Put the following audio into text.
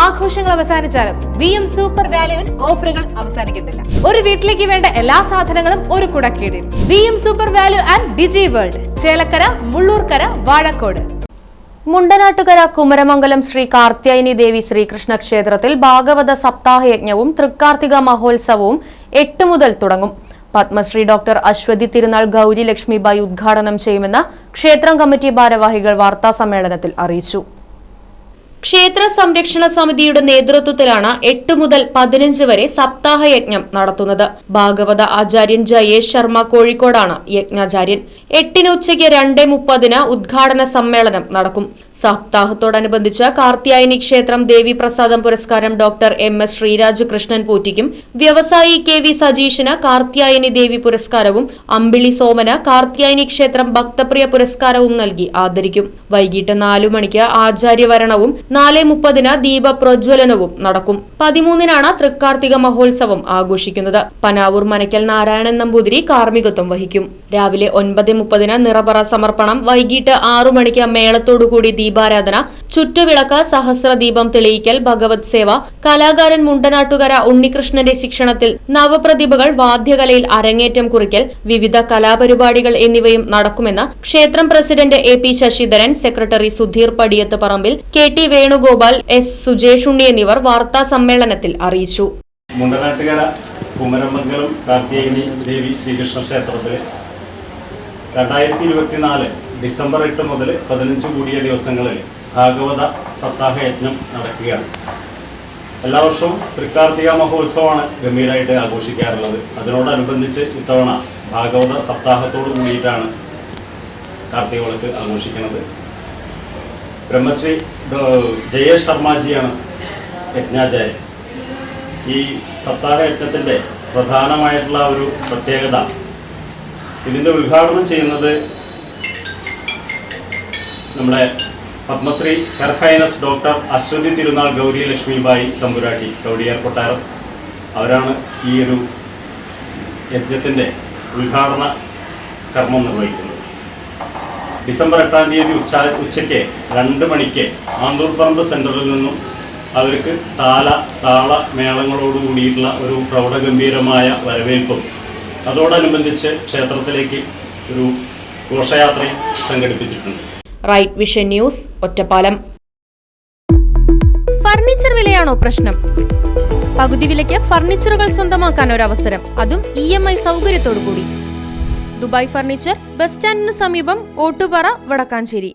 ആഘോഷങ്ങൾ അവസാനിച്ചാലും V M super വാല്യുവിൽ ഓഫറുകൾ അവസാനിക്കുന്നില്ല. ഒരു വീട്ടിലേക്ക് വേണ്ട എല്ലാ സാധനങ്ങളും ഒരു കുടക്കീടിൽ. V M super value and digi world Chelakkara Mullurkara Vazhakode. Mundanattukara Kumaramangalam Sree Karthyayani Devi Sreekrishna ക്ഷേത്രത്തിൽ ഭാഗവത സപ്താഹയജ്ഞവും തൃക്കാർത്തിക മഹോത്സവവും എട്ട് മുതൽ തുടങ്ങും. പത്മശ്രീ ഡോക്ടർ അശ്വതി തിരുനാൾ ഗൗരി ലക്ഷ്മിബായി ഉദ്ഘാടനം ചെയ്യുമെന്ന് ക്ഷേത്രം കമ്മിറ്റി ഭാരവാഹികൾ വാർത്താസമ്മേളനത്തിൽ അറിയിച്ചു. ക്ഷേത്ര സംരക്ഷണ സമിതിയുടെ നേതൃത്വത്തിലാണ് എട്ട് മുതൽ പതിനഞ്ച് വരെ സപ്താഹ യജ്ഞം നടത്തുന്നത്. ഭാഗവത ആചാര്യൻ ജയേഷ് ശർമ്മ കോഴിക്കോടാണ് യജ്ഞാചാര്യൻ. എട്ടിന് ഉച്ചയ്ക്ക് രണ്ട് മുപ്പതിന് ഉദ്ഘാടന സമ്മേളനം നടക്കും. സപ്താഹത്തോടനുബന്ധിച്ച് കാർത്തിയായനി ക്ഷേത്രം ദേവി പ്രസാദം പുരസ്കാരം doctor M S Sreeraj Krishnan പോറ്റിക്കും. വ്യവസായി കെ വി സജീഷിന് കാർത്തിയായനി ദേവി പുരസ്കാരവും അമ്പിളി സോമന് കാർത്തിയായനി ക്ഷേത്രം ഭക്തപ്രിയ പുരസ്കാരവും നൽകി ആദരിക്കും. വൈകിട്ട് നാലു മണിക്ക് ആചാര്യവരണവും നാല് മുപ്പതിന് ദീപപ്രജ്വലനവും നടക്കും. പതിമൂന്നിനാണ് തൃക്കാർത്തിക മഹോത്സവം ആഘോഷിക്കുന്നത്. പനാവൂർ മനക്കൽ നാരായണൻ നമ്പൂതിരി കാർമ്മികത്വം വഹിക്കും. രാവിലെ ഒൻപത് മുപ്പതിന് നിറപറ സമർപ്പണം വൈകിട്ട് ആറു മണിക്ക് മേളത്തോടുകൂടി ദീപാരാധന ചുറ്റുവിളക്ക് സഹസ്രദീപം തെളിയിക്കൽ ഭഗവത് സേവ കലാകാരൻ മുണ്ടനാട്ടുകര ഉണ്ണികൃഷ്ണന്റെ ശിക്ഷണത്തിൽ നവപ്രതിഭകൾ വാദ്യകലയിൽ അരങ്ങേറ്റം കുറിക്കൽ വിവിധ കലാപരിപാടികൾ എന്നിവയും നടക്കുമെന്ന് ക്ഷേത്രം president A P Sasidharan secretary Sudheer Padiyath Parambil K T Venugopal S Sujesh Unni എന്നിവർ വാർത്താ സമ്മേളനത്തിൽ അറിയിച്ചു. മുണ്ടനാട്ടുകര കുമരമംഗലം കാർത്തികേയനി ദേവി ശ്രീകൃഷ്ണ ക്ഷേത്രത്തിൽ രണ്ടായിരത്തി ഇരുപത്തിനാല് ഡിസംബർ എട്ട് മുതൽ പതിനഞ്ച് കൂടിയ ദിവസങ്ങളിൽ ഭാഗവത സപ്താഹ യജ്ഞം നടക്കുകയാണ്. എല്ലാ വർഷവും തൃക്കാർത്തിക മഹോത്സവമാണ് ഗംഭീരമായിട്ട് ആഘോഷിക്കാറുള്ളത്. അതിനോടനുബന്ധിച്ച് ഇത്തവണ ഭാഗവത സപ്താഹത്തോട് കൂടിയിട്ടാണ് കാർത്തിക വിളക്ക് ആഘോഷിക്കുന്നത്. ബ്രഹ്മശ്രീ ജയ ശർമാജിയാണ് യജ്ഞാചാര്യൻ ഈ സപ്താഹ യജ്ഞത്തിന്റെ പ്രധാനമായിട്ടുള്ള ഒരു പ്രത്യേകത ഇതിന്റെ ഉദ്ഘാടനം ചെയ്യുന്നത് നമ്മുടെ പത്മശ്രീ ഹെർഹൈനസ് ഡോക്ടർ അശ്വതി തിരുനാൾ ഗൗരി ലക്ഷ്മിബായി തമ്പുരാട്ടി കൗടിയാർ കൊട്ടാരം അവരാണ് ഈ ഒരു യജ്ഞത്തിന്റെ ഉദ്ഘാടന കർമ്മം നിർവഹിക്കുന്നത്. ഡിസംബർ എട്ടാം തീയതി ഉച്ച ഉച്ചയ്ക്ക് രണ്ട് മണിക്ക് ആന്തൂർപ്പറമ്പ് സെന്ററിൽ നിന്നും അവർക്ക് താല താള മേളങ്ങളോട് കൂടിയിട്ടുള്ള ഒരു പ്രൗഢഗംഭീരമായ വരവേൽപ്പും അതോടനുബന്ധിച്ച് ക്ഷേത്രത്തിലേക്ക് ഒരു ഘോഷയാത്രയും സംഘടിപ്പിച്ചിട്ടുണ്ട്. Right vision news Ottapalam. Furniture വിലയാണോ പ്രശ്നം? പകുതി വിലയ്ക്ക് ഫർണിച്ചറുകൾ സ്വന്തമാക്കാൻ ഒരു അവസരം അതും ഇ എം ഐ സൗകര്യത്തോടു കൂടി ദുബായ് ഫർണിച്ചർ ബസ് സ്റ്റാൻഡിന് സമീപം ഓട്ടുപാറ വടക്കാഞ്ചേരി.